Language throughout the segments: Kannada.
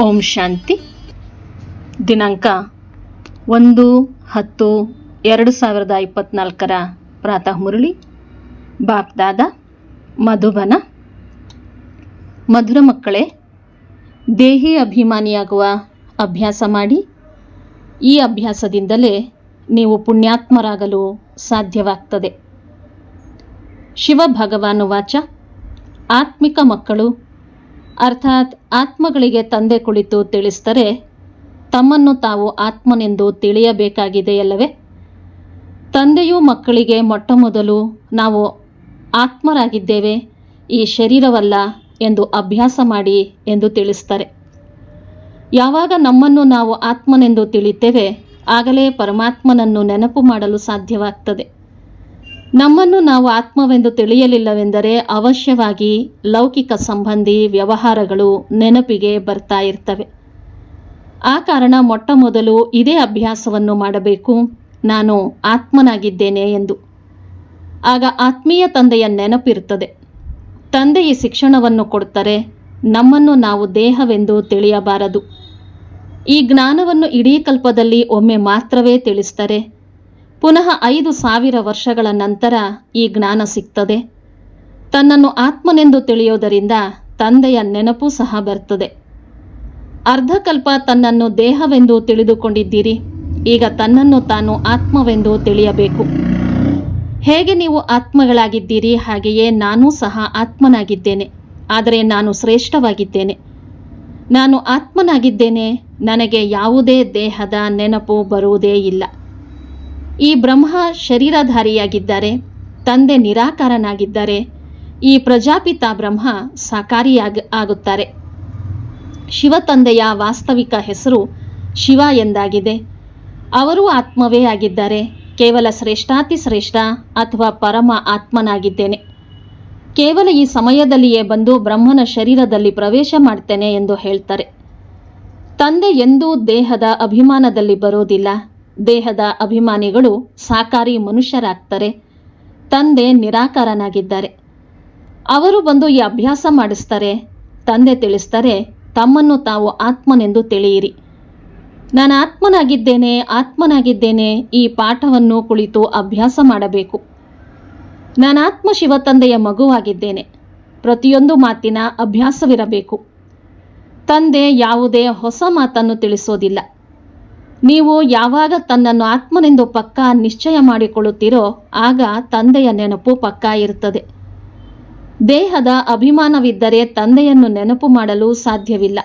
ಓಂ ಶಾಂತಿ. ದಿನಾಂಕ ಒಂದು, ಹತ್ತು, ಎರಡು ಸಾವಿರದ ಇಪ್ಪತ್ನಾಲ್ಕರ ಪ್ರಾತಃ ಮುರಳಿ. ಬಾಪ್ದಾದ ಮಧುಬನ. ಮಧುರ ಮಕ್ಕಳೇ, ದೇಹಿ ಅಭಿಮಾನಿಯಾಗುವ ಅಭ್ಯಾಸ ಮಾಡಿ. ಈ ಅಭ್ಯಾಸದಿಂದಲೇ ನೀವು ಪುಣ್ಯಾತ್ಮರಾಗಲು ಸಾಧ್ಯವಾಗ್ತದೆ. ಶಿವ ಭಗವಾನು ವಾಚ ಆತ್ಮಿಕ ಮಕ್ಕಳು ಅರ್ಥಾತ್ ಆತ್ಮಗಳಿಗೆ ತಂದೆ ಕುಳಿತು ತಿಳಿಸ್ತರೆ ತಮ್ಮನ್ನು ತಾವು ಆತ್ಮನೆಂದು ತಿಳಿಯಬೇಕಾಗಿದೆಯಲ್ಲವೇ? ತಂದೆಯು ಮಕ್ಕಳಿಗೆ ಮೊಟ್ಟ ಮೊದಲು ನಾವು ಆತ್ಮರಾಗಿದ್ದೇವೆ, ಈ ಶರೀರವಲ್ಲ ಎಂದು ಅಭ್ಯಾಸ ಮಾಡಿ ಎಂದು ತಿಳಿಸ್ತಾರೆ ಯಾವಾಗ ನಮ್ಮನ್ನು ನಾವು ಆತ್ಮನೆಂದು ತಿಳಿತೇವೆ, ಆಗಲೇ ಪರಮಾತ್ಮನನ್ನು ನೆನಪು ಮಾಡಲು ಸಾಧ್ಯವಾಗ್ತದೆ. ನಮ್ಮನ್ನು ನಾವು ಆತ್ಮವೆಂದು ತಿಳಿಯಲಿಲ್ಲವೆಂದರೆ ಅವಶ್ಯವಾಗಿ ಲೌಕಿಕ ಸಂಬಂಧಿ ವ್ಯವಹಾರಗಳು ನೆನಪಿಗೆ ಬರ್ತಾ ಇರ್ತವೆ. ಆ ಕಾರಣ ಮೊಟ್ಟ ಮೊದಲು ಇದೇ ಅಭ್ಯಾಸವನ್ನು ಮಾಡಬೇಕು. ನಾನು ಆತ್ಮನಾಗಿದ್ದೇನೆ ಎಂದು. ಆಗ ಆತ್ಮೀಯ ತಂದೆಯ ನೆನಪಿರುತ್ತದೆ. ತಂದೆ ಈ ಶಿಕ್ಷಣವನ್ನು ಕೊಡ್ತಾರೆ ನಮ್ಮನ್ನು ನಾವು ದೇಹವೆಂದು ತಿಳಿಯಬಾರದು. ಈ ಜ್ಞಾನವನ್ನು ಇಡೀ ಕಲ್ಪದಲ್ಲಿ ಒಮ್ಮೆ ಮಾತ್ರವೇ ತಿಳಿಸ್ತಾರೆ. ಪುನಃ ಐದು ಸಾವಿರ ವರ್ಷಗಳ ನಂತರ ಈ ಜ್ಞಾನ ಸಿಗ್ತದೆ. ತನ್ನನ್ನು ಆತ್ಮನೆಂದು ತಿಳಿಯೋದರಿಂದ ತಂದೆಯ ನೆನಪು ಸಹ ಬರ್ತದೆ. ಅರ್ಧಕಲ್ಪ ತನ್ನನ್ನು ದೇಹವೆಂದು ತಿಳಿದುಕೊಂಡಿದ್ದೀರಿ. ಈಗ ತನ್ನನ್ನು ತಾನು ಆತ್ಮವೆಂದು ತಿಳಿಯಬೇಕು. ಹೇಗೆ ನೀವು ಆತ್ಮಗಳಾಗಿದ್ದೀರಿ ಹಾಗೆಯೇ ನಾನೂ ಸಹ ಆತ್ಮನಾಗಿದ್ದೇನೆ. ಆದರೆ ನಾನು ಶ್ರೇಷ್ಠವಾಗಿದ್ದೇನೆ. ನಾನು ಆತ್ಮನಾಗಿದ್ದೇನೆ. ನನಗೆ ಯಾವುದೇ ದೇಹದ ನೆನಪು ಬರುವುದೇ ಇಲ್ಲ. ಈ ಬ್ರಹ್ಮ ಶರೀರಧಾರಿಯಾಗಿದ್ದಾರೆ, ತಂದೆ ನಿರಾಕಾರನಾಗಿದ್ದಾರೆ, ಈ ಪ್ರಜಾಪಿತ ಬ್ರಹ್ಮ ಸಾಕಾರಿಯಾಗ ಆಗುತ್ತಾರೆ. ಶಿವ ತಂದೆಯ ವಾಸ್ತವಿಕ ಹೆಸರು ಶಿವ ಎಂದಾಗಿದೆ. ಅವರು ಆತ್ಮವೇ ಆಗಿದ್ದಾರೆ, ಕೇವಲ ಶ್ರೇಷ್ಠಾತಿ ಶ್ರೇಷ್ಠ ಅಥವಾ ಪರಮ ಆತ್ಮನಾಗಿದ್ದೇನೆ. ಕೇವಲ ಈ ಸಮಯದಲ್ಲಿಯೇ ಬಂದು ಬ್ರಹ್ಮನ ಶರೀರದಲ್ಲಿ ಪ್ರವೇಶ ಮಾಡ್ತೇನೆ ಎಂದು ಹೇಳ್ತಾರೆ. ತಂದೆ ಎಂದೂ ದೇಹದ ಅಭಿಮಾನದಲ್ಲಿ ಬರೋದಿಲ್ಲ ದೇಹದ ಅಭಿಮಾನಿಗಳು ಸಾಕಾರಿ ಮನುಷ್ಯರಾಗ್ತಾರೆ. ತಂದೆ ನಿರಾಕಾರನಾಗಿದ್ದಾರೆ. ಅವರು ಬಂದು ಈ ಅಭ್ಯಾಸ ಮಾಡಿಸ್ತಾರೆ. ತಂದೆ ತಿಳಿಸ್ತಾರೆ, ತಮ್ಮನ್ನು ತಾವು ಆತ್ಮನೆಂದು ತಿಳಿಯಿರಿ. ನಾನು ಆತ್ಮನಾಗಿದ್ದೇನೆ ಆತ್ಮನಾಗಿದ್ದೇನೆ, ಈ ಪಾಠವನ್ನು ಕುಳಿತು ಅಭ್ಯಾಸ ಮಾಡಬೇಕು. ನಾನು ಆತ್ಮ ಶಿವ ತಂದೆಯ ಮಗುವಾಗಿದ್ದೇನೆ. ಪ್ರತಿಯೊಂದು ಮಾತಿನ ಅಭ್ಯಾಸವಿರಬೇಕು. ತಂದೆ ಯಾವುದೇ ಹೊಸ ಮಾತನ್ನು ತಿಳಿಸೋದಿಲ್ಲ. ನೀವು ಯಾವಾಗ ತನ್ನನ್ನು ಆತ್ಮನೆಂದು ಪಕ್ಕಾ ನಿಶ್ಚಯ ಮಾಡಿಕೊಳ್ಳುತ್ತೀರೋ ಆಗ ತಂದೆಯ ನೆನಪು ಪಕ್ಕಾ ಇರುತ್ತದೆ. ದೇಹದ ಅಭಿಮಾನವಿದ್ದರೆ ತಂದೆಯನ್ನು ನೆನಪು ಮಾಡಲು ಸಾಧ್ಯವಿಲ್ಲ.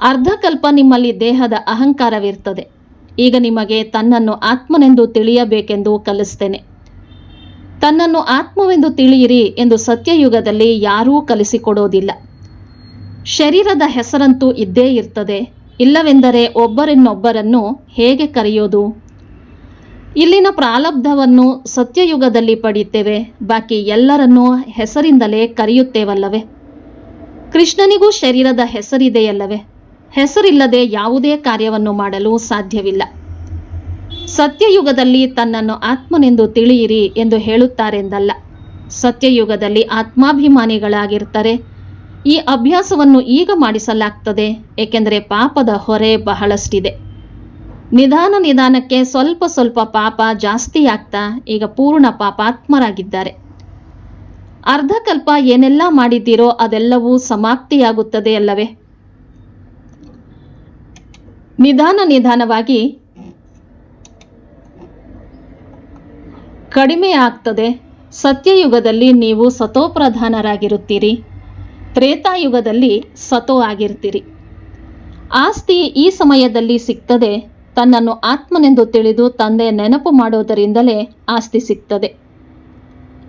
ಅರ್ಧಕಲ್ಪ ನಿಮ್ಮಲ್ಲಿ ದೇಹದ ಅಹಂಕಾರವಿರ್ತದೆ. ಈಗ ನಿಮಗೆ ತನ್ನನ್ನು ಆತ್ಮನೆಂದು ತಿಳಿಯಬೇಕೆಂದು ಕಲಿಸ್ತೇನೆ. ತನ್ನನ್ನು ಆತ್ಮವೆಂದು ತಿಳಿಯಿರಿ ಎಂದು ಸತ್ಯಯುಗದಲ್ಲಿ ಯಾರೂ ಕಲಿಸಿಕೊಡೋದಿಲ್ಲ. ಶರೀರದ ಹೆಸರಂತೂ ಇದ್ದೇ ಇರ್ತದೆ. ಇಲ್ಲವೆಂದರೆ ಒಬ್ಬರನ್ನೊಬ್ಬರನ್ನು ಹೇಗೆ ಕರೆಯೋದು? ಇಲ್ಲಿನ ಪ್ರಾಲಬ್ಧವನ್ನು ಸತ್ಯಯುಗದಲ್ಲಿ ಪಡೆಯುತ್ತೇವೆ. ಬಾಕಿ ಎಲ್ಲರನ್ನೂ ಹೆಸರಿಂದಲೇ ಕರೆಯುತ್ತೇವಲ್ಲವೇ? ಕೃಷ್ಣನಿಗೂ ಶರೀರದ ಹೆಸರಿದೆಯಲ್ಲವೇ? ಹೆಸರಿಲ್ಲದೆ ಯಾವುದೇ ಕಾರ್ಯವನ್ನು ಮಾಡಲು ಸಾಧ್ಯವಿಲ್ಲ. ಸತ್ಯಯುಗದಲ್ಲಿ ತನ್ನನ್ನು ಆತ್ಮನೆಂದು ತಿಳಿಯಿರಿ ಎಂದು ಹೇಳುತ್ತಾರೆಂದಲ್ಲ. ಸತ್ಯಯುಗದಲ್ಲಿ ಆತ್ಮಾಭಿಮಾನಿಗಳಾಗಿರ್ತಾರೆ. ಈ ಅಭ್ಯಾಸವನ್ನು ಈಗ ಮಾಡಿಸಲಾಗ್ತದೆ, ಏಕೆಂದರೆ ಪಾಪದ ಹೊರೆ ಬಹಳಷ್ಟಿದೆ. ನಿಧಾನ ನಿಧಾನಕ್ಕೆ ಸ್ವಲ್ಪ ಸ್ವಲ್ಪ ಪಾಪ ಜಾಸ್ತಿ ಆಗ್ತಾ ಈಗ ಪೂರ್ಣ ಪಾಪಾತ್ಮರಾಗಿದ್ದಾರೆ. ಅರ್ಧಕಲ್ಪ ಏನೆಲ್ಲ ಮಾಡಿದ್ದೀರೋ ಅದೆಲ್ಲವೂ ಸಮಾಪ್ತಿಯಾಗುತ್ತದೆ ಅಲ್ಲವೇ? ನಿಧಾನ ನಿಧಾನವಾಗಿ ಕಡಿಮೆ ಆಗ್ತದೆ. ಸತ್ಯಯುಗದಲ್ಲಿ ನೀವು ಸತೋಪ್ರಧಾನರಾಗಿರುತ್ತೀರಿ. ತ್ರೇತಾಯುಗದಲ್ಲಿ ಸತೋ ಆಗಿರ್ತೀರಿ. ಆಸ್ತಿ ಈ ಸಮಯದಲ್ಲಿ ಸಿಗ್ತದೆ, ತನ್ನನ್ನು ಆತ್ಮನೆಂದು ತಿಳಿದು ತಂದೆ ನೆನಪು ಮಾಡೋದರಿಂದಲೇ ಆಸ್ತಿ ಸಿಗ್ತದೆ.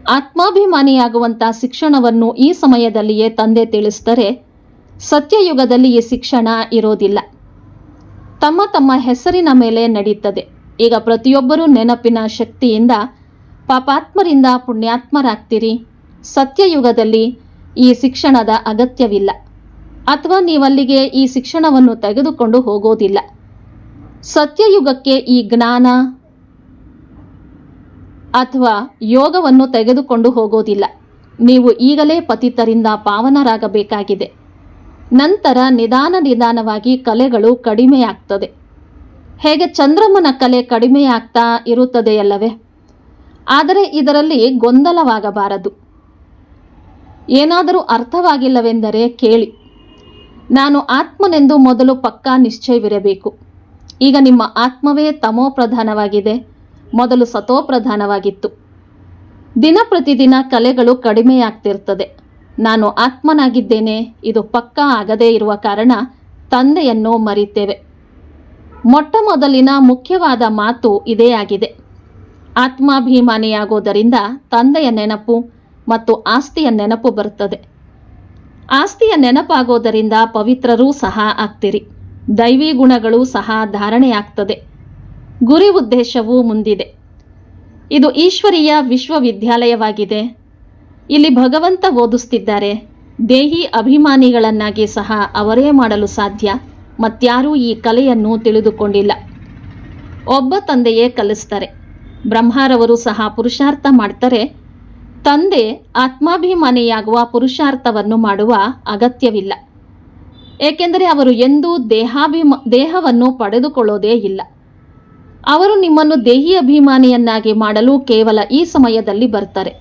ಆತ್ಮಾಭಿಮಾನಿಯಾಗುವಂತಹ ಶಿಕ್ಷಣವನ್ನು ಈ ಸಮಯದಲ್ಲಿಯೇ ತಂದೆ ತಿಳಿಸ್ತಾರೆ ಸತ್ಯಯುಗದಲ್ಲಿ ಈ ಶಿಕ್ಷಣ ಇರೋದಿಲ್ಲ. ತಮ್ಮ ತಮ್ಮ ಹೆಸರಿನ ಮೇಲೆ ನಡೀತದೆ. ಈಗ ಪ್ರತಿಯೊಬ್ಬರೂ ನೆನಪಿನ ಶಕ್ತಿಯಿಂದ ಪಾಪಾತ್ಮರಿಂದ ಪುಣ್ಯಾತ್ಮರಾಗ್ತೀರಿ. ಸತ್ಯಯುಗದಲ್ಲಿ ಈ ಶಿಕ್ಷಣದ ಅಗತ್ಯವಿಲ್ಲ. ಅಥವಾ ನೀವಲ್ಲಿಗೆ ಈ ಶಿಕ್ಷಣವನ್ನು ತೆಗೆದುಕೊಂಡು ಹೋಗೋದಿಲ್ಲ. ಸತ್ಯಯುಗಕ್ಕೆ ಈ ಜ್ಞಾನ ಅಥವಾ ಯೋಗವನ್ನು ತೆಗೆದುಕೊಂಡು ಹೋಗೋದಿಲ್ಲ. ನೀವು ಈಗಲೇ ಪತಿತರಿಂದ ಪಾವನರಾಗಬೇಕಾಗಿದೆ. ನಂತರ ನಿಧಾನ ನಿಧಾನವಾಗಿ ಕಲೆಗಳು ಕಡಿಮೆಯಾಗ್ತದೆ. ಹೇಗೆ ಚಂದ್ರಮ್ಮನ ಕಲೆ ಕಡಿಮೆಯಾಗ್ತಾ ಇರುತ್ತದೆಯಲ್ಲವೇ? ಆದರೆ ಇದರಲ್ಲಿ ಗೊಂದಲವಾಗಬಾರದು. ಏನಾದರೂ ಅರ್ಥವಾಗಿಲ್ಲವೆಂದರೆ ಕೇಳಿ. ನಾನು ಆತ್ಮನೆಂದು ಮೊದಲು ಪಕ್ಕಾ ನಿಶ್ಚಯವಿರಬೇಕು. ಈಗ ನಿಮ್ಮ ಆತ್ಮವೇ ತಮೋ ಪ್ರಧಾನವಾಗಿದೆ ಮೊದಲು ಸತೋ ಪ್ರಧಾನವಾಗಿತ್ತು ದಿನ ಪ್ರತಿದಿನ ಕಲೆಗಳು ಕಡಿಮೆಯಾಗ್ತಿರ್ತದೆ. ನಾನು ಆತ್ಮನಾಗಿದ್ದೇನೆ, ಇದು ಪಕ್ಕಾ ಆಗದೇ ಇರುವ ಕಾರಣ ತಂದೆಯನ್ನು ಮರಿತೇವೆ ಮೊಟ್ಟ ಮೊದಲಿನ ಮುಖ್ಯವಾದ ಮಾತು ಇದೇ ಆಗಿದೆ. ಆತ್ಮಾಭಿಮಾನಿಯಾಗೋದರಿಂದ ತಂದೆಯ ನೆನಪು ಮತ್ತು ಆಸ್ತಿಯ ನೆನಪು ಬರುತ್ತದೆ. ಆಸ್ತಿಯ ನೆನಪಾಗೋದರಿಂದ ಪವಿತ್ರರೂ ಸಹ ಆಗ್ತಿರಿ. ದೈವಿ ಗುಣಗಳು ಸಹ ಧಾರಣೆಯಾಗ್ತದೆ. ಗುರಿ ಉದ್ದೇಶವೂ ಮುಂದಿದೆ. ಇದು ಈಶ್ವರೀಯ ವಿಶ್ವವಿದ್ಯಾಲಯವಾಗಿದೆ. ಇಲ್ಲಿ ಭಗವಂತ ಓದಿಸ್ತಿದ್ದಾರೆ. ದೇಹಿ ಅಭಿಮಾನಿಗಳನ್ನಾಗಿ ಸಹ ಅವರೇ ಮಾಡಲು ಸಾಧ್ಯ. ಮತ್ಯಾರೂ ಈ ಕಲೆಯನ್ನು ತಿಳಿದುಕೊಂಡಿಲ್ಲ. ಒಬ್ಬ ತಂದೆಯೇ ಕಲಿಸ್ತಾರೆ. ಬ್ರಹ್ಮಾರವರು ಸಹ ಪುರುಷಾರ್ಥ ಮಾಡ್ತಾರೆ. ತಂದೆ ಆತ್ಮಾಭಿಮಾನಿಯಾಗುವ ಪುರುಷಾರ್ಥವನ್ನು ಮಾಡುವ ಅಗತ್ಯವಿಲ್ಲ. ಏಕೆಂದರೆ ಅವರು ಎಂದೂ ದೇಹಾಭಿಮ, ದೇಹವನ್ನು ಪಡೆದುಕೊಳ್ಳೋದೇ ಇಲ್ಲ. ಅವರು ನಿಮ್ಮನ್ನು ದೇಹಿ ಅಭಿಮಾನಿಯನ್ನಾಗಿ ಮಾಡಲು ಕೇವಲ ಈ ಸಮಯದಲ್ಲಿ ಬರ್ತಾರೆ.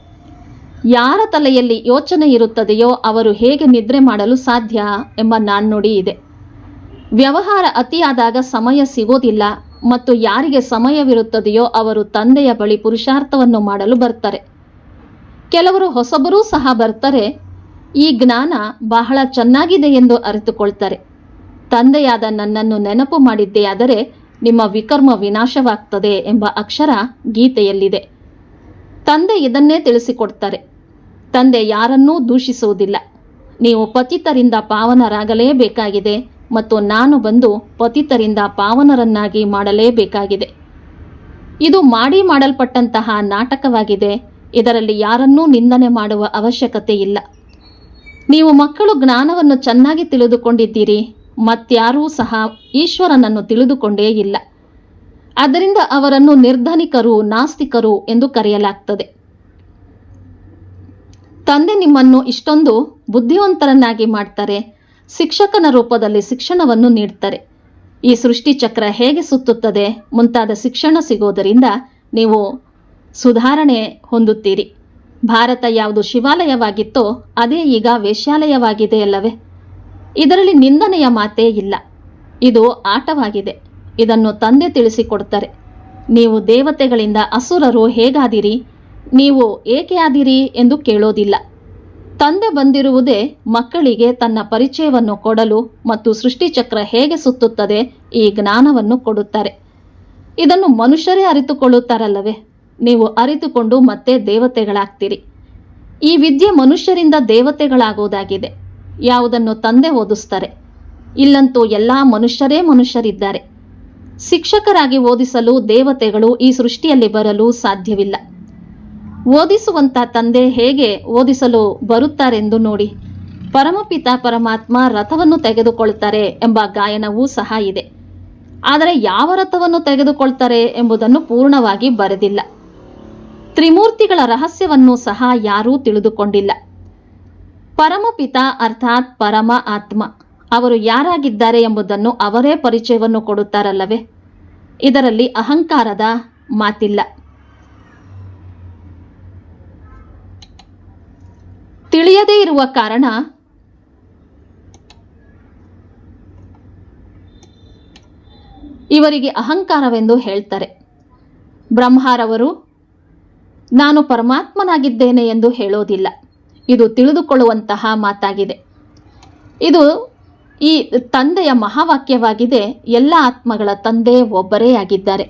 ಯಾರ ತಲೆಯಲ್ಲಿ ಯೋಚನೆ ಇರುತ್ತದೆಯೋ ಅವರು ಹೇಗೆ ನಿದ್ರೆ ಮಾಡಲು ಸಾಧ್ಯ ಎಂಬ ನಾಣ್ಣುಡಿ ಇದೆ. ವ್ಯವಹಾರ ಅತಿಯಾದಾಗ ಸಮಯ ಸಿಗೋದಿಲ್ಲ ಮತ್ತು ಯಾರಿಗೆ ಸಮಯವಿರುತ್ತದೆಯೋ ಅವರು ತಂದೆಯ ಬಳಿ ಪುರುಷಾರ್ಥವನ್ನು ಮಾಡಲು ಬರ್ತಾರೆ. ಕೆಲವರು ಹೊಸಬರೂ ಸಹ ಬರ್ತಾರೆ. ಈ ಜ್ಞಾನ ಬಹಳ ಚೆನ್ನಾಗಿದೆ ಎಂದು ಅರಿತುಕೊಳ್ತಾರೆ. ತಂದೆಯಾದ ನನ್ನನ್ನು ನೆನಪು ಮಾಡಿದ್ದೆಯಾದರೆ ನಿಮ್ಮ ವಿಕರ್ಮ ವಿನಾಶವಾಗ್ತದೆ ಎಂಬ ಅಕ್ಷರ ಗೀತೆಯಲ್ಲಿದೆ. ತಂದೆ ಇದನ್ನೇ ತಿಳಿಸಿಕೊಡ್ತಾರೆ. ತಂದೆ ಯಾರನ್ನೂ ದೂಷಿಸುವುದಿಲ್ಲ. ನೀವು ಪತಿತರಿಂದ ಪಾವನರಾಗಲೇಬೇಕಾಗಿದೆ ಮತ್ತು ನಾನು ಬಂದು ಪತಿತರಿಂದ ಪಾವನರನ್ನಾಗಿ ಮಾಡಲೇಬೇಕಾಗಿದೆ. ಇದು ಮಾಡಿ ಮಾಡಲ್ಪಟ್ಟಂತಹ ನಾಟಕವಾಗಿದೆ. ಇದರಲ್ಲಿ ಯಾರನ್ನೂ ನಿಂದನೆ ಮಾಡುವ ಅವಶ್ಯಕತೆ ಇಲ್ಲ. ನೀವು ಮಕ್ಕಳು ಜ್ಞಾನವನ್ನು ಚೆನ್ನಾಗಿ ತಿಳಿದುಕೊಂಡಿದ್ದೀರಿ ಮತ್ಯಾರೂ ಸಹ ಈಶ್ವರನನ್ನು ತಿಳಿದುಕೊಂಡೇ ಇಲ್ಲ. ಅದರಿಂದ ಅವರನ್ನು ನಿರ್ಧನಿಕರು, ನಾಸ್ತಿಕರು ಎಂದು ಕರೆಯಲಾಗ್ತದೆ. ತಂದೆ ನಿಮ್ಮನ್ನು ಇಷ್ಟೊಂದು ಬುದ್ಧಿವಂತರನ್ನಾಗಿ ಮಾಡ್ತಾರೆ, ಶಿಕ್ಷಕನ ರೂಪದಲ್ಲಿ ಶಿಕ್ಷಣವನ್ನು ನೀಡ್ತಾರೆ. ಈ ಸೃಷ್ಟಿ ಚಕ್ರ ಹೇಗೆ ಸುತ್ತುತ್ತದೆ, ಮುಂತಾದ ಶಿಕ್ಷಣ ಸಿಗೋದರಿಂದ ನೀವು ಸುಧಾರಣೆ ಹೊಂದುತ್ತೀರಿ. ಭಾರತ ಯಾವುದು ಶಿವಾಲಯವಾಗಿತ್ತೋ ಅದೇ ಈಗ ವೇಶ್ಯಾಲಯವಾಗಿದೆ ಅಲ್ಲವೇ? ಇದರಲ್ಲಿ ನಿಂದನೆಯ ಮಾತೇ ಇಲ್ಲ. ಇದು ಆಟವಾಗಿದೆ. ಇದನ್ನು ತಂದೆ ತಿಳಿಸಿಕೊಡ್ತಾರೆ. ನೀವು ದೇವತೆಗಳಿಂದ ಅಸುರರು ಹೇಗಾದಿರಿ? ನೀವು ಏಕೆ ಆದಿರಿ ಎಂದು ಕೇಳೋದಿಲ್ಲ. ತಂದೆ ಬಂದಿರುವುದೇ ಮಕ್ಕಳಿಗೆ ತನ್ನ ಪರಿಚಯವನ್ನು ಕೊಡಲು ಮತ್ತು ಸೃಷ್ಟಿಚಕ್ರ ಹೇಗೆ ಸುತ್ತುತ್ತದೆ ಈ ಜ್ಞಾನವನ್ನು ಕೊಡುತ್ತಾರೆ. ಇದನ್ನು ಮನುಷ್ಯರೇ ಅರಿತುಕೊಳ್ಳುತ್ತಾರಲ್ಲವೇ? ನೀವು ಅರಿತುಕೊಂಡು ಮತ್ತೆ ದೇವತೆಗಳಾಗ್ತೀರಿ. ಈ ವಿದ್ಯೆ ಮನುಷ್ಯರಿಂದ ದೇವತೆಗಳಾಗೋದಾಗಿದೆ. ಯಾವುದನ್ನು ತಂದೆ ಓದಿಸ್ತಾರೆ. ಇಲ್ಲಂತೂ ಎಲ್ಲ ಮನುಷ್ಯರೇ ಮನುಷ್ಯರಿದ್ದಾರೆ. ಶಿಕ್ಷಕರಾಗಿ ಓದಿಸಲು ದೇವತೆಗಳು ಈ ಸೃಷ್ಟಿಯಲ್ಲಿ ಬರಲು ಸಾಧ್ಯವಿಲ್ಲ. ಓದಿಸುವಂತ ತಂದೆ ಹೇಗೆ ಓದಿಸಲು ಬರುತ್ತಾರೆಂದು ನೋಡಿ. ಪರಮಪಿತ ಪರಮಾತ್ಮ ರಥವನ್ನು ತೆಗೆದುಕೊಳ್ತಾರೆ ಎಂಬ ಗಾಯನವೂ ಸಹ ಇದೆ. ಆದರೆ ಯಾವ ರಥವನ್ನು ತೆಗೆದುಕೊಳ್ತಾರೆ ಎಂಬುದನ್ನು ಪೂರ್ಣವಾಗಿ ಬರೆದಿಲ್ಲ. ತ್ರಿಮೂರ್ತಿಗಳ ರಹಸ್ಯವನ್ನು ಸಹ ಯಾರೂ ತಿಳಿದುಕೊಂಡಿಲ್ಲ. ಪರಮಪಿತ ಅರ್ಥಾತ್ ಪರಮ ಆತ್ಮ. ಅವರು ಯಾರಾಗಿದ್ದಾರೆ ಎಂಬುದನ್ನು ಅವರೇ ಪರಿಚಯವನ್ನು ಕೊಡುತ್ತಾರಲ್ಲವೇ? ಇದರಲ್ಲಿ ಅಹಂಕಾರದ ಮಾತಿಲ್ಲ. ತಿಳಿಯದೇ ಇರುವ ಕಾರಣ ಇವರಿಗೆ ಅಹಂಕಾರವೆಂದು ಹೇಳ್ತಾರೆ. ಬ್ರಹ್ಮಾರವರು ನಾನು ಪರಮಾತ್ಮನಾಗಿದ್ದೇನೆ ಎಂದು ಹೇಳೋದಿಲ್ಲ. ಇದು ತಿಳಿದುಕೊಳ್ಳುವಂತಹ ಮಾತಾಗಿದೆ. ಇದು ಈ ತಂದೆಯ ಮಹಾವಾಕ್ಯವಾಗಿದೆ, ಎಲ್ಲ ಆತ್ಮಗಳ ತಂದೆ ಒಬ್ಬರೇ ಆಗಿದ್ದಾರೆ.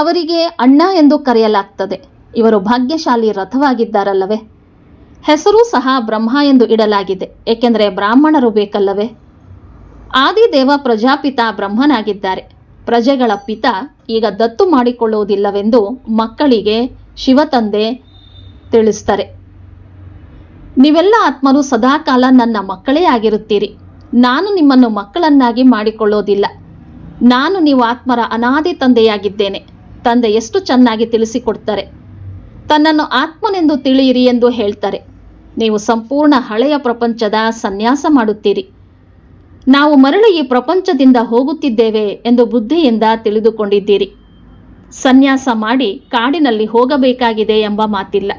ಅವರಿಗೆ ಅಣ್ಣ ಎಂದು ಕರೆಯಲಾಗ್ತದೆ. ಇವರು ಭಾಗ್ಯಶಾಲಿ ರಥವಾಗಿದ್ದಾರಲ್ಲವೇ? ಹೆಸರು ಸಹ ಬ್ರಹ್ಮ ಎಂದು ಇಡಲಾಗಿದೆ, ಏಕೆಂದರೆ ಬ್ರಾಹ್ಮಣರು ಬೇಕಲ್ಲವೇ? ಆದಿದೇವ ಪ್ರಜಾಪಿತ ಬ್ರಹ್ಮನಾಗಿದ್ದಾರೆ. ಪ್ರಜೆಗಳ ಪಿತ ಈಗ ದತ್ತು ಮಾಡಿಕೊಳ್ಳುವುದಿಲ್ಲವೆಂದು ಮಕ್ಕಳಿಗೆ ಶಿವತಂದೆ ತಿಳಿಸ್ತಾರೆ. ನೀವೆಲ್ಲ ಆತ್ಮರು ಸದಾಕಾಲ ನನ್ನ ಮಕ್ಕಳೇ ಆಗಿರುತ್ತೀರಿ. ನಾನು ನಿಮ್ಮನ್ನು ಮಕ್ಕಳನ್ನಾಗಿ ಮಾಡಿಕೊಳ್ಳೋದಿಲ್ಲ. ನಾನು ನೀವು ಆತ್ಮರ ಅನಾದಿ ತಂದೆಯಾಗಿದ್ದೇನೆ. ತಂದೆ ಎಷ್ಟು ಚೆನ್ನಾಗಿ ತಿಳಿಸಿಕೊಡ್ತಾರೆ. ತನ್ನನ್ನು ಆತ್ಮನೆಂದು ತಿಳಿಯಿರಿ ಎಂದು ಹೇಳ್ತಾರೆ. ನೀವು ಸಂಪೂರ್ಣ ಹಳೆಯ ಪ್ರಪಂಚದ ಸನ್ಯಾಸ ಮಾಡುತ್ತೀರಿ. ನಾವು ಮರಳಿ ಈ ಪ್ರಪಂಚದಿಂದ ಹೋಗುತ್ತಿದ್ದೇವೆ ಎಂದು ಬುದ್ಧಿಯಿಂದ ತಿಳಿದುಕೊಂಡಿದ್ದೀರಿ. ಸನ್ಯಾಸ ಮಾಡಿ ಕಾಡಿನಲ್ಲಿ ಹೋಗಬೇಕಾಗಿದೆ ಎಂಬ ಮಾತಿಲ್ಲ.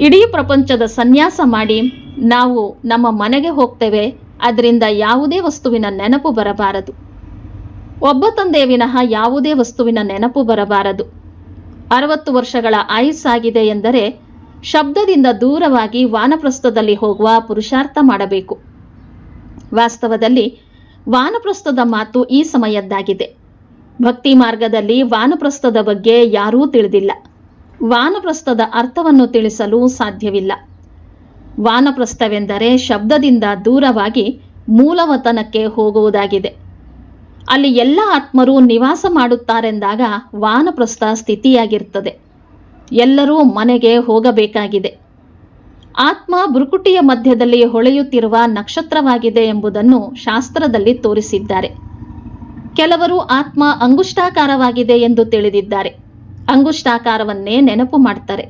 ಇಡೀ ಪ್ರಪಂಚದ ಸನ್ಯಾಸ ಮಾಡಿ ನಾವು ನಮ್ಮ ಮನೆಗೆ ಹೋಗ್ತೇವೆ, ಅದರಿಂದ ಯಾವುದೇ ವಸ್ತುವಿನ ನೆನಪು ಬರಬಾರದು. ಒಬ್ಬ ತಂದೆ ವಿನಃ ಯಾವುದೇ ವಸ್ತುವಿನ ನೆನಪು ಬರಬಾರದು. ಅರವತ್ತು ವರ್ಷಗಳ ಆಯುಸ್ಸಾಗಿದೆ ಎಂದರೆ ಶಬ್ದದಿಂದ ದೂರವಾಗಿ ವಾನಪ್ರಸ್ಥದಲ್ಲಿ ಹೋಗುವ ಪುರುಷಾರ್ಥ ಮಾಡಬೇಕು. ವಾಸ್ತವದಲ್ಲಿ ವಾನಪ್ರಸ್ಥದ ಮಾತು ಈ ಸಮಯದ್ದಾಗಿದೆ. ಭಕ್ತಿ ಮಾರ್ಗದಲ್ಲಿ ವಾನಪ್ರಸ್ಥದ ಬಗ್ಗೆ ಯಾರೂ ತಿಳಿದಿಲ್ಲ. ವಾನಪ್ರಸ್ಥದ ಅರ್ಥವನ್ನು ತಿಳಿಸಲು ಸಾಧ್ಯವಿಲ್ಲ. ವಾನಪ್ರಸ್ಥವೆಂದರೆ ಶಬ್ದದಿಂದ ದೂರವಾಗಿ ಮೂಲವತನಕ್ಕೆ ಹೋಗುವುದಾಗಿದೆ. ಅಲ್ಲಿ ಎಲ್ಲ ಆತ್ಮರು ನಿವಾಸ ಮಾಡುತ್ತಾರೆಂದಾಗ ವಾನಪ್ರಸ್ಥ ಸ್ಥಿತಿಯಾಗಿರ್ತದೆ ಎಲ್ಲರೂ ಮನೆಗೆ ಹೋಗಬೇಕಾಗಿದೆ. ಆತ್ಮ ಬುರುಕುಟಿಯ ಮಧ್ಯದಲ್ಲಿ ಹೊಳೆಯುತ್ತಿರುವ ನಕ್ಷತ್ರವಾಗಿದೆ ಎಂಬುದನ್ನು ಶಾಸ್ತ್ರದಲ್ಲಿ ತೋರಿಸಿದ್ದಾರೆ. ಕೆಲವರು ಆತ್ಮ ಅಂಗುಷ್ಟಾಕಾರವಾಗಿದೆ ಎಂದು ತಿಳಿದಿದ್ದಾರೆ. ಅಂಗುಷ್ಟಾಕಾರವನ್ನೇ ನೆನಪು ಮಾಡ್ತಾರೆ.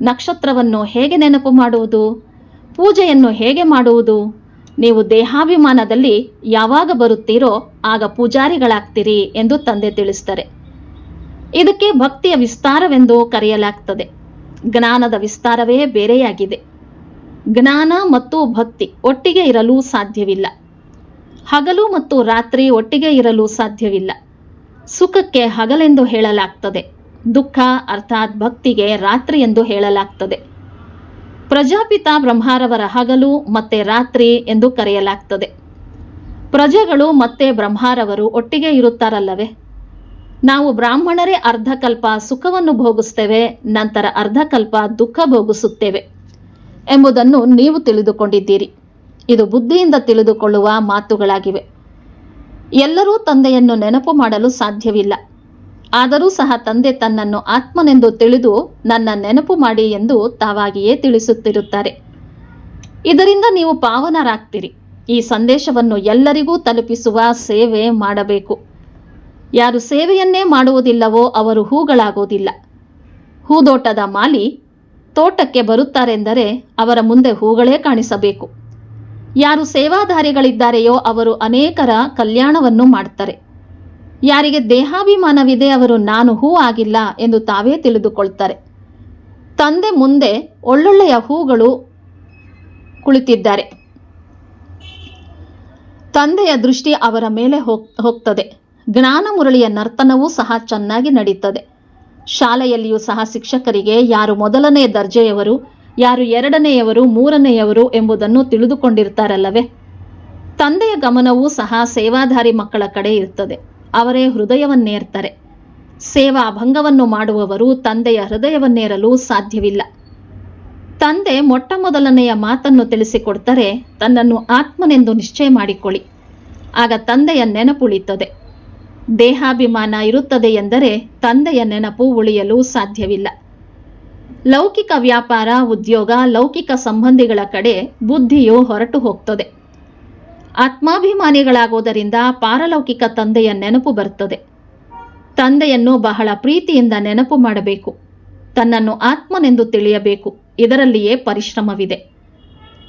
ನಕ್ಷತ್ರವನ್ನು ಹೇಗೆ ನೆನಪು ಮಾಡುವುದು? ಪೂಜೆಯನ್ನು ಹೇಗೆ ಮಾಡುವುದು? ನೀವು ದೇಹಾಭಿಮಾನದಲ್ಲಿ ಯಾವಾಗ ಬರುತ್ತೀರೋ ಆಗ ಪೂಜಾರಿಗಳಾಗ್ತೀರಿ ಎಂದು ತಂದೆ ತಿಳಿಸ್ತಾರೆ. ಇದಕ್ಕೆ ಭಕ್ತಿಯ ವಿಸ್ತಾರವೆಂದು ಕರೆಯಲಾಗ್ತದೆ. ಜ್ಞಾನದ ವಿಸ್ತಾರವೇ ಬೇರೆಯಾಗಿದೆ. ಜ್ಞಾನ ಮತ್ತು ಭಕ್ತಿ ಒಟ್ಟಿಗೆ ಇರಲು ಸಾಧ್ಯವಿಲ್ಲ. ಹಗಲು ಮತ್ತು ರಾತ್ರಿ ಒಟ್ಟಿಗೆ ಇರಲು ಸಾಧ್ಯವಿಲ್ಲ. ಸುಖಕ್ಕೆ ಹಗಲೆಂದು ಹೇಳಲಾಗ್ತದೆ. ದುಃಖ ಅರ್ಥಾತ್ ಭಕ್ತಿಗೆ ರಾತ್ರಿ ಎಂದು ಹೇಳಲಾಗ್ತದೆ. ಪ್ರಜಾಪಿತ ಬ್ರಹ್ಮಾರವರ ಹಗಲು ಮತ್ತೆ ರಾತ್ರಿ ಎಂದು ಕರೆಯಲಾಗ್ತದೆ. ಪ್ರಜೆಗಳು ಮತ್ತೆ ಬ್ರಹ್ಮಾರವರು ಒಟ್ಟಿಗೆ ಇರುತ್ತಾರಲ್ಲವೇ? ನಾವು ಬ್ರಾಹ್ಮಣರೇ ಅರ್ಧಕಲ್ಪ ಸುಖವನ್ನು ಭೋಗಿಸ್ತೇವೆ, ನಂತರ ಅರ್ಧಕಲ್ಪ ದುಃಖ ಭೋಗಿಸುತ್ತೇವೆ ಎಂಬುದನ್ನು ನೀವು ತಿಳಿದುಕೊಂಡಿದ್ದೀರಿ. ಇದು ಬುದ್ಧಿಯಿಂದ ತಿಳಿದುಕೊಳ್ಳುವ ಮಾತುಗಳಾಗಿವೆ. ಎಲ್ಲರೂ ತಂದೆಯನ್ನು ನೆನಪು ಮಾಡಲು ಸಾಧ್ಯವಿಲ್ಲ. ಆದರೂ ಸಹ ತಂದೆ ತನ್ನನ್ನು ಆತ್ಮನೆಂದು ತಿಳಿದು ನನ್ನ ನೆನಪು ಮಾಡಿ ಎಂದು ತಾವಾಗಿಯೇ ತಿಳಿಸುತ್ತಿರುತ್ತಾರೆ. ಇದರಿಂದ ನೀವು ಪಾವನರಾಗ್ತೀರಿ. ಈ ಸಂದೇಶವನ್ನು ಎಲ್ಲರಿಗೂ ತಲುಪಿಸುವ ಸೇವೆ ಮಾಡಬೇಕು. ಯಾರು ಸೇವೆಯನ್ನೇ ಮಾಡುವುದಿಲ್ಲವೋ ಅವರು ಹೂಗಳಾಗುವುದಿಲ್ಲ. ಹೂದೋಟದ ಮಾಲಿ ತೋಟಕ್ಕೆ ಬರುತ್ತಾರೆಂದರೆ ಅವರ ಮುಂದೆ ಹೂಗಳೇ ಕಾಣಿಸಬೇಕು. ಯಾರು ಸೇವಾಧಾರಿಗಳಿದ್ದಾರೆಯೋ ಅವರು ಅನೇಕರ ಕಲ್ಯಾಣವನ್ನು ಮಾಡ್ತಾರೆ. ಯಾರಿಗೆ ದೇಹಾಭಿಮಾನವಿದೆ ಅವರು ನಾನು ಹೂ ಆಗಿಲ್ಲ ಎಂದು ತಾವೇ ತಿಳಿದುಕೊಳ್ತಾರೆ. ತಂದೆ ಮುಂದೆ ಒಳ್ಳೊಳ್ಳೆಯ ಹೂಗಳು ಕುಳಿತಿದ್ದಾರೆ. ತಂದೆಯ ದೃಷ್ಟಿ ಅವರ ಮೇಲೆ ಹೋಗ್, ಹೋಗ್ತದೆ. ಜ್ಞಾನ ಮುರಳಿಯ ನರ್ತನವೂ ಸಹ ಚೆನ್ನಾಗಿ ನಡೀತದೆ. ಶಾಲೆಯಲ್ಲಿಯೂ ಸಹ ಶಿಕ್ಷಕರಿಗೆ ಯಾರು ಮೊದಲನೇ ದರ್ಜೆಯವರು ಯಾರು ಎರಡನೆಯವರು, ಮೂರನೆಯವರು ಎಂಬುದನ್ನು ತಿಳಿದುಕೊಂಡಿರ್ತಾರಲ್ಲವೇ ತಂದೆಯ ಗಮನವೂ ಸಹ ಸೇವಾಧಾರಿ ಮಕ್ಕಳ ಕಡೆ ಇರ್ತದೆ ಅವರೇ ಹೃದಯವನ್ನೇರ್ತಾರೆ. ಸೇವಾ ಭಂಗವನ್ನು ಮಾಡುವವರು ತಂದೆಯ ಹೃದಯವನ್ನೇರಲು ಸಾಧ್ಯವಿಲ್ಲ. ತಂದೆ ಮೊಟ್ಟ ಮೊದಲನೆಯ ಮಾತನ್ನು ತಿಳಿಸಿಕೊಡ್ತಾರೆ, ತನ್ನನ್ನು ಆತ್ಮನೆಂದು ನಿಶ್ಚಯ ಮಾಡಿಕೊಳ್ಳಿ. ಆಗ ತಂದೆಯ ನೆನಪುಳಿತದೆ ದೇಹಾಭಿಮಾನ ಇರುತ್ತದೆ ಎಂದರೆ ತಂದೆಯ ನೆನಪು ಉಳಿಯಲು ಸಾಧ್ಯವಿಲ್ಲ. ಲೌಕಿಕ ವ್ಯಾಪಾರ, ಉದ್ಯೋಗ, ಲೌಕಿಕ ಸಂಬಂಧಿಗಳ ಕಡೆ ಬುದ್ಧಿಯು ಹೊರಟು ಹೋಗ್ತದೆ. ಆತ್ಮಾಭಿಮಾನಿಗಳಾಗೋದರಿಂದ ಪಾರಲೌಕಿಕ ತಂದೆಯ ನೆನಪು ಬರ್ತದೆ. ತಂದೆಯನ್ನು ಬಹಳ ಪ್ರೀತಿಯಿಂದ ನೆನಪು ಮಾಡಬೇಕು. ತನ್ನನ್ನು ಆತ್ಮನೆಂದು ತಿಳಿಯಬೇಕು. ಇದರಲ್ಲಿಯೇ ಪರಿಶ್ರಮವಿದೆ.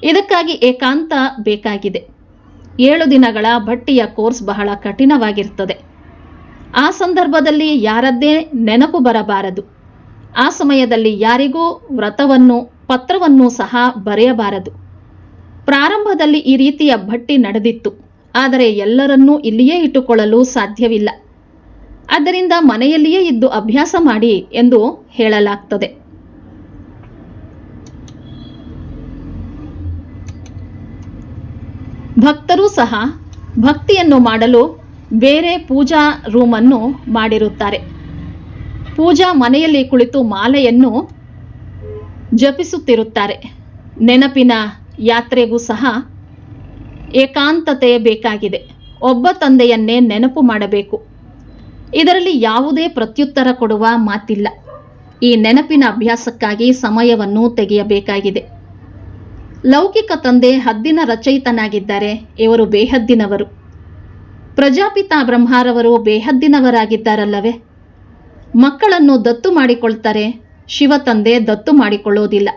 ಇದಕ್ಕಾಗಿ ಏಕಾಂತ ಬೇಕಾಗಿದೆ. ಏಳು ದಿನಗಳ ಭಟ್ಟಿಯ ಕೋರ್ಸ್ ಬಹಳ ಕಠಿಣವಾಗಿರ್ತದೆ. ಆ ಸಂದರ್ಭದಲ್ಲಿ ಯಾರದ್ದೇ ನೆನಪು ಬರಬಾರದು. ಆ ಸಮಯದಲ್ಲಿ ಯಾರಿಗೂ ವ್ರತವನ್ನು, ಪತ್ರವನ್ನು ಸಹ ಬರೆಯಬಾರದು. ಪ್ರಾರಂಭದಲ್ಲಿ ಈ ರೀತಿಯ ಭಟ್ಟಿ ನಡೆದಿತ್ತು. ಆದರೆ ಎಲ್ಲರನ್ನೂ ಇಲ್ಲಿಯೇ ಇಟ್ಟುಕೊಳ್ಳಲು ಸಾಧ್ಯವಿಲ್ಲ. ಆದ್ದರಿಂದ ಮನೆಯಲ್ಲಿಯೇ ಇದ್ದು ಅಭ್ಯಾಸ ಮಾಡಿ ಎಂದು ಹೇಳಲಾಗ್ತದೆ. ಭಕ್ತರು ಸಹ ಭಕ್ತಿಯನ್ನು ಮಾಡಲು ಬೇರೆ ಪೂಜಾ ರೂಮನ್ನು ಮಾಡಿರುತ್ತಾರೆ. ಪೂಜಾ ಮನೆಯಲ್ಲಿ ಕುಳಿತು ಮಾಲೆಯನ್ನು ಜಪಿಸುತ್ತಿರುತ್ತಾರೆ. ನೆನಪಿನ ಯಾತ್ರೆಗೂ ಸಹ ಏಕಾಂತತೆ ಬೇಕಾಗಿದೆ. ಒಬ್ಬ ತಂದೆಯನ್ನೇ ನೆನಪು ಮಾಡಬೇಕು. ಇದರಲ್ಲಿ ಯಾವುದೇ ಪ್ರತ್ಯುತ್ತರ ಕೊಡುವ ಮಾತಿಲ್ಲ. ಈ ನೆನಪಿನ ಅಭ್ಯಾಸಕ್ಕಾಗಿ ಸಮಯವನ್ನು ತೆಗೆಯಬೇಕಾಗಿದೆ. ಲೌಕಿಕ ತಂದೆ ಹದ್ದಿನ ರಚಯಿತನಾಗಿದ್ದಾರೆ. ಇವರು ಬೇಹದ್ದಿನವರು. ಪ್ರಜಾಪಿತ ಬ್ರಹ್ಮಾರವರು ಬೇಹದ್ದಿನವರಾಗಿದ್ದಾರಲ್ಲವೇ? ಮಕ್ಕಳನ್ನು ದತ್ತು ಮಾಡಿಕೊಳ್ತಾರೆ ಶಿವ ತಂದೆ ದತ್ತು ಮಾಡಿಕೊಳ್ಳೋದಿಲ್ಲ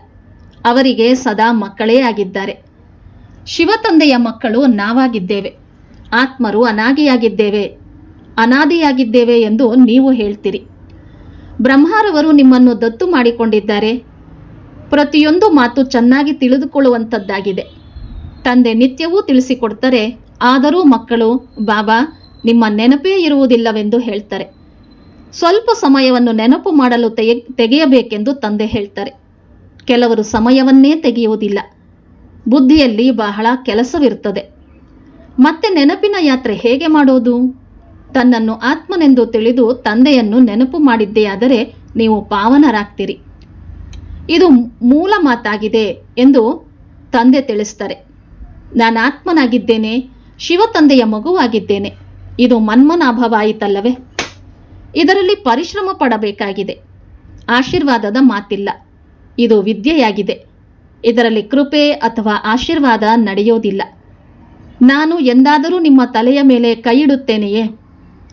ಅವರಿಗೆ ಸದಾ ಮಕ್ಕಳೇ ಆಗಿದ್ದಾರೆ. ಶಿವ ತಂದೆಯ ಮಕ್ಕಳು ನಾವಾಗಿದ್ದೇವೆ. ಆತ್ಮರು ಅನಾಗಿಯಾಗಿದ್ದೇವೆ ಅನಾದಿಯಾಗಿದ್ದೇವೆ ಎಂದು ನೀವು ಹೇಳ್ತೀರಿ. ಬ್ರಹ್ಮಾರವರು ನಿಮ್ಮನ್ನು ದತ್ತು ಮಾಡಿಕೊಂಡಿದ್ದಾರೆ. ಪ್ರತಿಯೊಂದು ಮಾತು ಚೆನ್ನಾಗಿ ತಿಳಿದುಕೊಳ್ಳುವಂಥದ್ದಾಗಿದೆ. ತಂದೆ ನಿತ್ಯವೂ ತಿಳಿಸಿಕೊಡ್ತಾರೆ, ಆದರೂ ಮಕ್ಕಳು, ಬಾಬಾ, ನಿಮ್ಮ ನೆನಪೇ ಇರುವುದಿಲ್ಲವೆಂದು ಹೇಳ್ತಾರೆ. ಸ್ವಲ್ಪ ಸಮಯವನ್ನು ನೆನಪು ಮಾಡಲು ತೆಗೆ, ತೆಗೆಯಬೇಕೆಂದು ತಂದೆ ಹೇಳ್ತಾರೆ. ಕೆಲವರು ಸಮಯವನ್ನೇ ತೆಗೆಯುವುದಿಲ್ಲ. ಬುದ್ಧಿಯಲ್ಲಿ ಬಹಳ ಕೆಲಸವಿರುತ್ತದೆ. ಮತ್ತೆ ನೆನಪಿನ ಯಾತ್ರೆ ಹೇಗೆ ಮಾಡೋದು? ತನ್ನನ್ನು ಆತ್ಮನೆಂದು ತಿಳಿದು ತಂದೆಯನ್ನು ನೆನಪು ಮಾಡಿದ್ದೆಯಾದರೆ ನೀವು ಪಾವನರಾಗ್ತೀರಿ. ಇದು ಮೂಲ ಮಾತಾಗಿದೆ ಎಂದು ತಂದೆ ತಿಳಿಸ್ತಾರೆ. ನಾನು ಆತ್ಮನಾಗಿದ್ದೇನೆ ಶಿವ ತಂದೆಯ ಮಗುವಾಗಿದ್ದೇನೆ. ಇದು ಮನ್ಮನಾಭವಾಯಿತಲ್ಲವೇ? ಇದರಲ್ಲಿ ಪರಿಶ್ರಮ ಪಡಬೇಕಾಗಿದೆ. ಆಶೀರ್ವಾದದ ಮಾತಿಲ್ಲ. ಇದು ವಿದ್ಯೆಯಾಗಿದೆ. ಇದರಲ್ಲಿ ಕೃಪೆ ಅಥವಾ ಆಶೀರ್ವಾದ ನಡೆಯೋದಿಲ್ಲ. ನಾನು ಎಂದಾದರೂ ನಿಮ್ಮ ತಲೆಯ ಮೇಲೆ ಕೈಯಿಡುತ್ತೇನೆಯೇ?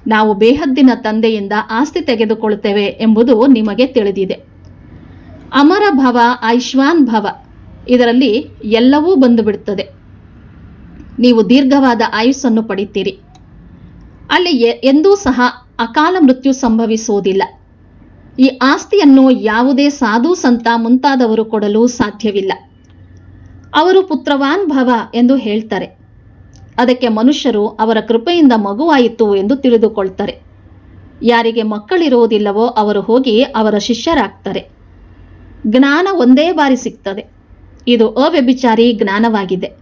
ನಾವು ಬೇಹದ್ದಿನ ತಂದೆಯಿಂದ ಆಸ್ತಿ ತೆಗೆದುಕೊಳ್ಳುತ್ತೇವೆ ಎಂಬುದು ನಿಮಗೆ ತಿಳಿದಿದೆ. ಅಮರ ಭವ, ಐಶ್ವಾನ್ ಭವ, ಇದರಲ್ಲಿ ಎಲ್ಲವೂ ಬಂದುಬಿಡುತ್ತದೆ. ನೀವು ದೀರ್ಘವಾದ ಆಯುಸ್ಸನ್ನು ಪಡಿತೀರಿ. ಅಲ್ಲಿ ಎಂದೂ ಸಹ ಅಕಾಲ ಮೃತ್ಯು ಸಂಭವಿಸುವುದಿಲ್ಲ. ಈ ಆಸ್ತಿಯನ್ನು ಯಾವುದೇ ಸಾಧು ಸಂತ ಮುಂತಾದವರು ಕೊಡಲು ಸಾಧ್ಯವಿಲ್ಲ. ಅವರು ಪುತ್ರವಾನ್ ಭವ ಎಂದು ಹೇಳ್ತಾರೆ. ಅದಕ್ಕೆ ಮನುಷ್ಯರು ಅವರ ಕೃಪೆಯಿಂದ ಮಗುವಾಯಿತು ಎಂದು ತಿಳಿದುಕೊಳ್ತಾರೆ. ಯಾರಿಗೆ ಮಕ್ಕಳಿರುವುದಿಲ್ಲವೋ ಅವರು ಹೋಗಿ ಅವರ ಶಿಷ್ಯರಾಗ್ತಾರೆ. ಜ್ಞಾನ ಒಂದೇ ಬಾರಿ ಸಿಗ್ತದೆ. ಇದು ಅವ್ಯಭಿಚಾರಿ ಜ್ಞಾನವಾಗಿದೆ.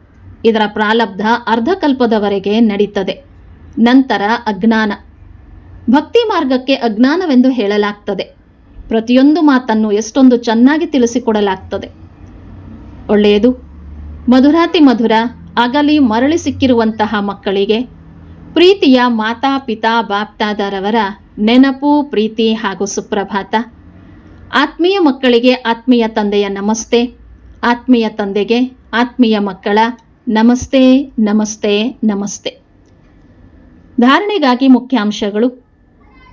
ಇದರ ಪ್ರಾಲಬ್ಧ ಅರ್ಧಕಲ್ಪದವರೆಗೆ ನಡೀತದೆ. ನಂತರ ಅಜ್ಞಾನ. ಭಕ್ತಿ ಮಾರ್ಗಕ್ಕೆ ಅಜ್ಞಾನವೆಂದು ಹೇಳಲಾಗ್ತದೆ. ಪ್ರತಿಯೊಂದು ಮಾತನ್ನು ಎಷ್ಟೊಂದು ಚೆನ್ನಾಗಿ ತಿಳಿಸಿಕೊಡಲಾಗ್ತದೆ. ಒಳ್ಳೆಯದು. ಮಧುರಾತಿ ಮಧುರ ಅಗಲಿ ಮರಳಿ ಸಿಕ್ಕಿರುವಂತಹ ಮಕ್ಕಳಿಗೆ ಪ್ರೀತಿಯ ಮಾತಾ ಪಿತಾ ಬಾಪ್ತಾದರವರ ನೆನಪು, ಪ್ರೀತಿ ಹಾಗೂ ಸುಪ್ರಭಾತ. ಆತ್ಮೀಯ ಮಕ್ಕಳಿಗೆ ಆತ್ಮೀಯ ತಂದೆಯ ನಮಸ್ತೆ. ಆತ್ಮೀಯ ತಂದೆಗೆ ಆತ್ಮೀಯ ಮಕ್ಕಳ ನಮಸ್ತೆ ನಮಸ್ತೆ ನಮಸ್ತೆ. ಧಾರಣೆಗಾಗಿ ಮುಖ್ಯಾಂಶಗಳು.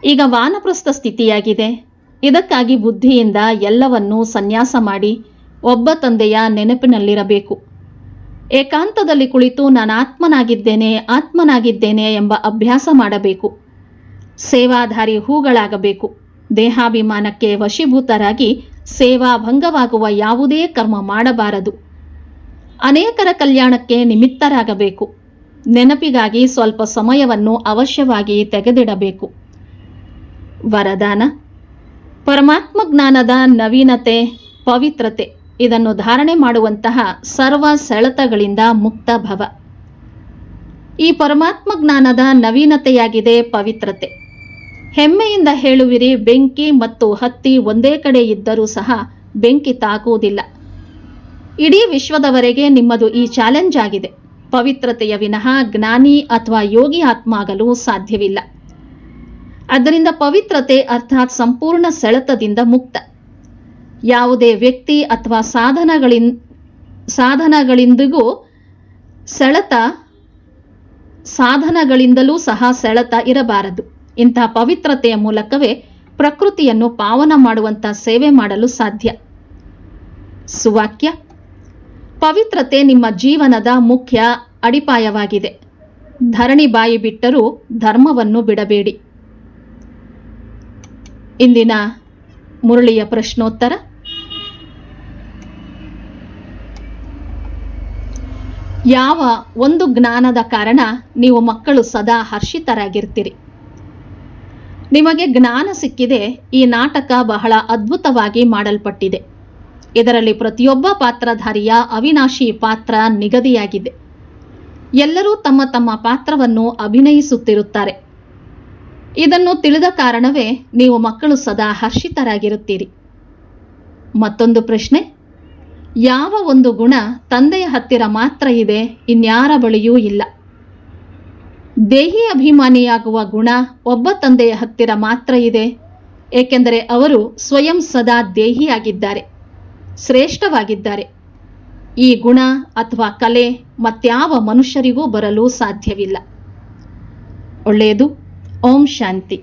ಈಗ ವಾನಪ್ರಸ್ಥ ಸ್ಥಿತಿಯಾಗಿದೆ. ಇದಕ್ಕಾಗಿ ಬುದ್ಧಿಯಿಂದ ಎಲ್ಲವನ್ನೂ ಸನ್ಯಾಸ ಮಾಡಿ ಒಬ್ಬ ತಂದೆಯ ನೆನಪಿನಲ್ಲಿರಬೇಕು. ಏಕಾಂತದಲ್ಲಿ ಕುಳಿತು ನಾನು ಆತ್ಮನಾಗಿದ್ದೇನೆ ಆತ್ಮನಾಗಿದ್ದೇನೆ ಎಂಬ ಅಭ್ಯಾಸ ಮಾಡಬೇಕು. ಸೇವಾಧಾರಿ ಹೂಗಳಾಗಬೇಕು. ದೇಹಾಭಿಮಾನಕ್ಕೆ ವಶೀಭೂತರಾಗಿ ಸೇವಾ ಭಂಗವಾಗುವ ಯಾವುದೇ ಕರ್ಮ ಮಾಡಬಾರದು. ಅನೇಕರ ಕಲ್ಯಾಣಕ್ಕೆ ನಿಮಿತ್ತರಾಗಬೇಕು. ನೆನಪಿಗಾಗಿ ಸ್ವಲ್ಪ ಸಮಯವನ್ನು ಅವಶ್ಯವಾಗಿ ತೆಗೆದಿಡಬೇಕು. ವರದಾನ. ಪರಮಾತ್ಮ ಜ್ಞಾನದ ನವೀನತೆ, ಪವಿತ್ರತೆ, ಇದನ್ನು ಧಾರಣೆ ಮಾಡುವಂತಹ ಸರ್ವ ಸೆಳೆತಗಳಿಂದ ಮುಕ್ತ ಭವ. ಈ ಪರಮಾತ್ಮ ಜ್ಞಾನದ ನವೀನತೆಯಾಗಿದೆ ಪವಿತ್ರತೆ. ಹೆಮ್ಮೆಯಿಂದ ಹೇಳುವಿರಿ, ಬೆಂಕಿ ಮತ್ತು ಹತ್ತಿ ಒಂದೇ ಕಡೆ ಇದ್ದರೂ ಸಹ ಬೆಂಕಿ ತಾಕುವುದಿಲ್ಲ. ಇಡೀ ವಿಶ್ವದವರೆಗೆ ನಿಮ್ಮದು ಈ ಚಾಲೆಂಜ್ ಆಗಿದೆ. ಪವಿತ್ರತೆಯ ವಿನಃ ಜ್ಞಾನಿ ಅಥವಾ ಯೋಗಿ ಆತ್ಮ ಆಗಲು ಸಾಧ್ಯವಿಲ್ಲ. ಆದ್ದರಿಂದ ಪವಿತ್ರತೆ ಅರ್ಥಾತ್ ಸಂಪೂರ್ಣ ಸೆಳೆತದಿಂದ ಮುಕ್ತ. ಯಾವುದೇ ವ್ಯಕ್ತಿ ಅಥವಾ ಸಾಧನಗಳಿಂದ ಸಾಧನಗಳಿಂದಿಗೂ ಸೆಳೆತ, ಸಾಧನಗಳಿಂದಲೂ ಸಹ ಸೆಳೆತ ಇರಬಾರದು. ಇಂತಹ ಪವಿತ್ರತೆಯ ಮೂಲಕವೇ ಪ್ರಕೃತಿಯನ್ನು ಪಾವನ ಮಾಡುವಂತ ಸೇವೆ ಮಾಡಲು ಸಾಧ್ಯ. ಸುವಾಕ್ಯ, ಪವಿತ್ರತೆ ನಿಮ್ಮ ಜೀವನದ ಮುಖ್ಯ ಅಡಿಪಾಯವಾಗಿದೆ. ಧರಣಿ ಬಾಯಿ ಬಿಟ್ಟರೂ ಧರ್ಮವನ್ನು ಬಿಡಬೇಡಿ. ಇಂದಿನ ಮುರಳಿಯ ಪ್ರಶ್ನೋತ್ತರ. ಯಾವ ಒಂದು ಜ್ಞಾನದ ಕಾರಣ ನೀವು ಮಕ್ಕಳು ಸದಾ ಹರ್ಷಿತರಾಗಿರ್ತೀರಿ? ನಿಮಗೆ ಜ್ಞಾನ ಸಿಕ್ಕಿದೆ, ಈ ನಾಟಕ ಬಹಳ ಅದ್ಭುತವಾಗಿ ಮಾಡಲ್ಪಟ್ಟಿದೆ. ಇದರಲ್ಲಿ ಪ್ರತಿಯೊಬ್ಬ ಪಾತ್ರಧಾರಿಯ ಅವಿನಾಶಿ ಪಾತ್ರ ನಿಗದಿಯಾಗಿದೆ. ಎಲ್ಲರೂ ತಮ್ಮ ತಮ್ಮ ಪಾತ್ರವನ್ನು ಅಭಿನಯಿಸುತ್ತಿರುತ್ತಾರೆ. ಇದನ್ನು ತಿಳಿದ ಕಾರಣವೇ ನೀವು ಮಕ್ಕಳು ಸದಾ ಹರ್ಷಿತರಾಗಿರುತ್ತೀರಿ. ಮತ್ತೊಂದು ಪ್ರಶ್ನೆ, ಯಾವ ಒಂದು ಗುಣ ತಂದೆಯ ಹತ್ತಿರ ಮಾತ್ರ ಇದೆ, ಇನ್ಯಾರ ಬಳಿಯೂ ಇಲ್ಲ. ದೇಹಿ ಅಭಿಮಾನಿಯಾಗುವ ಗುಣ ಒಬ್ಬ ತಂದೆಯ ಹತ್ತಿರ ಮಾತ್ರ ಇದೆ, ಏಕೆಂದರೆ ಅವರು ಸ್ವಯಂ ಸದಾ ದೇಹಿಯಾಗಿದ್ದಾರೆ, ಶ್ರೇಷ್ಠವಾಗಿದ್ದಾರೆ. ಈ ಗುಣ ಅಥವಾ ಕಲೆ ಮತ್ಯಾವ ಮನುಷ್ಯರಿಗೂ ಬರಲು ಸಾಧ್ಯವಿಲ್ಲ. ಒಳ್ಳೆಯದು ಓಂ ಶಾಂತಿ